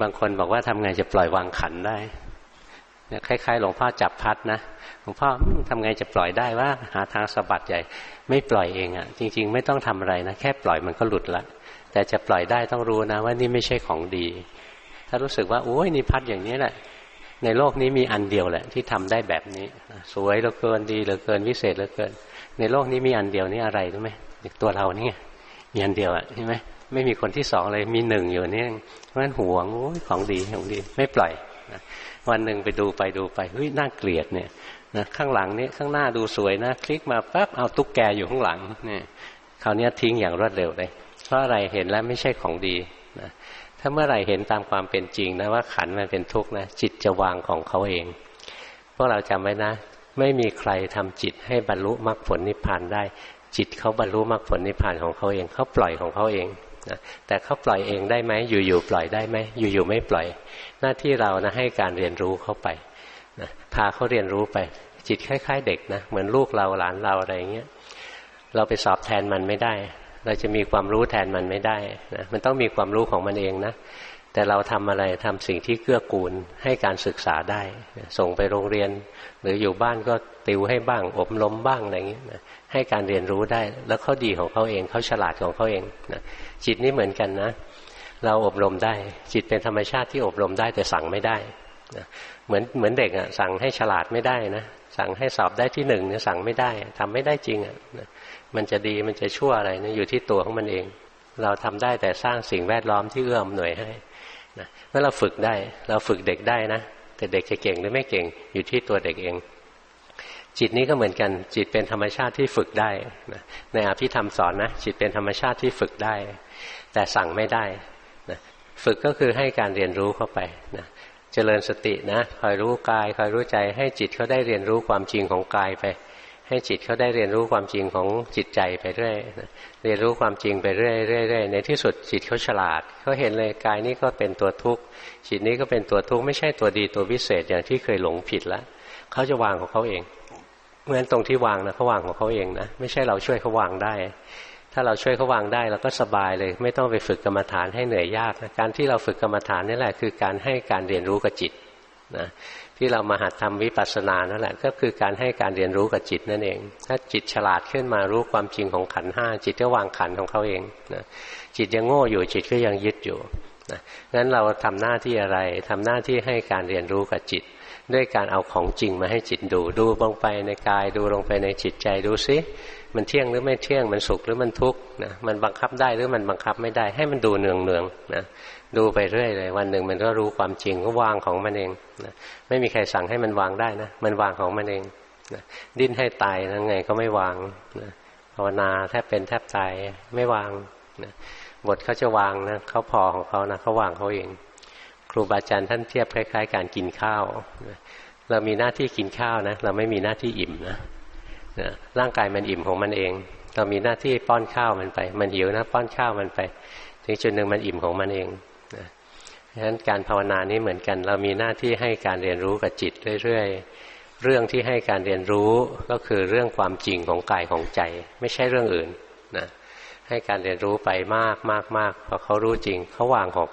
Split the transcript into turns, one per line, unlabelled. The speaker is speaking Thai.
บางคนบอกว่าทำไงจะปล่อยวางขันได้เนี่ยคล้ายๆหลวงพ่อจับพัดนะหลวงพ่อทำไงจะปล่อยได้ว่า หาทางสะบัดใหญ่ ไม่ปล่อยเองอะ่ะ จริง ๆ ไม่ต้องทำอะไรนะแค่ปล่อยมันก็หลุดละแต่จะปล่อยได้ต้องรู้นะ ว่านี่ไม่ใช่ของดี ถ้ารู้สึกว่าโอ้ยนี่พัดอย่างนี้แหละ ในโลกนี้มีอันเดียวแหละ ที่ทำได้แบบนี้ สวยเหลือเกินดีเหลือเกินวิเศษเหลือเกิน ในโลกนี้มีอันเดียวนี่อะไรรู้ไหมตัวเรานี่มีอันเดียวอะใช่ไหม ไม่มีคนที่สองเลยมีหนึ่งอยู่นี่เพราะฉะนั้นหวงของดีของดีไม่ปล่อยนะวันหนึ่งไปดูไปดูไปเฮ้ยน่าเกลียดเนี่ยนะข้างหลังนี้ข้างหน้าดูสวยนะ คลิกมาปั๊บเอาตุ๊กแกอยู่ข้างหลังเนี่ยคราวนี้ทิ้งอย่างรวดเร็วเลยเพราะอะไรเห็นแล้วไม่ใช่ของดีนะถ้าเมื่อไหร่เห็นตามความเป็นจริงนะว่าขันมันเป็นทุกข์นะจิตจะวางของเขาเอง พวกเราจำไว้นะ ไม่มีใครทำจิตให้บรรลุมรรคผลนิพพานได้ จิตเขาบรรลุมรรคผลนิพพานของเขาเองเขาปล่อยของเขาเอง นะแต่เขาปล่อยเองได้ไหมอยู่ๆปล่อยได้ไหมอยู่ๆไม่ปล่อย หน้าที่เรานะให้การเรียนรู้เข้าไปนะพาเขาเรียนรู้ไป จิตคล้าย ๆ เด็กนะเหมือนลูกเราหลานเราอะไรเงี้ยเราไปสอบแทนมันไม่ได้ เราจะมีความรู้แทนมันไม่ได้นะมันต้องมีความรู้ของมันเองนะ แต่เราทำอะไรทำสิ่งที่เกื้อกูลให้การศึกษาได้ ส่งไปโรงเรียน หรืออยู่บ้านก็ติวให้บ้าง อบรมบ้างอะไรอย่างนี้นะให้การเรียนรู้ได้ แล้วเขาดีของเขาเองเขาฉลาดของเขาเองนะจิตนี่เหมือนกันนะ เราอบรมได้ จิตเป็นธรรมชาติที่อบรมได้แต่สั่งไม่ได้นะเหมือนเหมือนเด็กอะสั่งให้ฉลาดไม่ได้นะสั่งให้สอบได้ที่หนึ่งเนี่ยสั่งไม่ได้ทำไม่ได้จริงอะนะมันจะดีมันจะชั่วอะไรนะอยู่ที่ตัวของมันเอง เราทำได้แต่สร้างสิ่งแวดล้อมที่เอื้อมหน่วยให้ นะเมื่อเราฝึกได้ เราฝึกเด็กได้นะ แต่เด็กจะเก่งหรือไม่เก่งอยู่ที่ตัวเด็กเอง จิตนี้ก็เหมือนกัน จิตเป็นธรรมชาติที่ฝึกได้นะในอภิธรรมสอนนะจิตเป็นธรรมชาติที่ฝึกได้ แต่สั่งไม่ได้นะฝึกก็คือให้การเรียนรู้เข้าไปนะเจริญสตินะคอยรู้กายคอยรู้ใจให้จิตเขาได้เรียนรู้ความจริงของกายไป ให้จิตเขาได้เรียนรู้ความจริงของจิตใจไปเรื่อยเรียนรู้ความจริงไปเรื่อยๆในที่สุดจิตเขาฉลาดเขาเห็นเลยกายนี้ก็เป็นตัวทุกข์จิตนี้ก็เป็นตัวทุกข์ไม่ใช่ตัวดีตัววิเศษอย่างที่เคยหลงผิดแล้วเขาจะวางของเขาเองเพราะฉะนั้นตรงที่วางนะเขาวางของเขาเองนะไม่ใช่เราช่วยเขาวางได้ ถ้าเราช่วยเขาวางได้เราก็สบายเลย ไม่ต้องไปฝึกกรรมฐานให้เหนื่อยยากนะการที่เราฝึกกรรมฐานนี่แหละคือการให้การเรียนรู้กับจิต นะที่เรามาหัดทำวิปัสสนานั่นแหละ ก็คือการให้การเรียนรู้กับจิตนั่นเอง ถ้าจิตฉลาดขึ้นมารู้ความจริงของขันห้าจิตก็วางขันของเขาเองนะจิตยังโง่อยู่จิตก็ยังยึดอยู่นะงั้นเราทำหน้าที่อะไรทำหน้าที่ให้การเรียนรู้กับจิต ด้วยการเอาของจริงมาให้จิตดู ดูลงไปในกาย ดูลงไปในจิตใจดูซิมันเที่ยงหรือไม่เที่ยงมันสุขหรือมันทุกข์นะมันบังคับได้หรือมันบังคับไม่ได้ ให้มันดูเนืองเนืองนะดูไปเรื่อยเลยวันหนึ่งมันก็รู้ความจริงก็วางของมันเองนะไม่มีใครสั่งให้มันวางได้นะมันวางของมันเองนะดิ้นให้ตายยังไงก็ไม่วางนะภาวนาแทบเป็นแทบตายไม่วางนะบทเขาจะวางนะเขาพอของเขานะเขาวางเขาเอง รูบาอาจารย์ท่านเทียบคล้าย ๆ การกินข้าว เรามีหน้าที่กินข้าวนะ เราไม่มีหน้าที่อิ่มนะร่างกายมันอิ่มของมันเอง เรามีหน้าที่ป้อนข้าวมันไป มันหิวนะ ป้อนข้าวมันไป ถึงจุดหนึ่งมันอิ่มของมันเองเพราะฉะนั้นการภาวนานี้เหมือนกัน เรามีหน้าที่ให้การเรียนรู้กับจิตเรื่อยๆ เรื่องที่ให้การเรียนรู้ก็คือเรื่องความจริงของกายของใจ ไม่ใช่เรื่องอื่นนะให้การเรียนรู้ไปมากมากมากพอเขารู้จริงเขาวางของ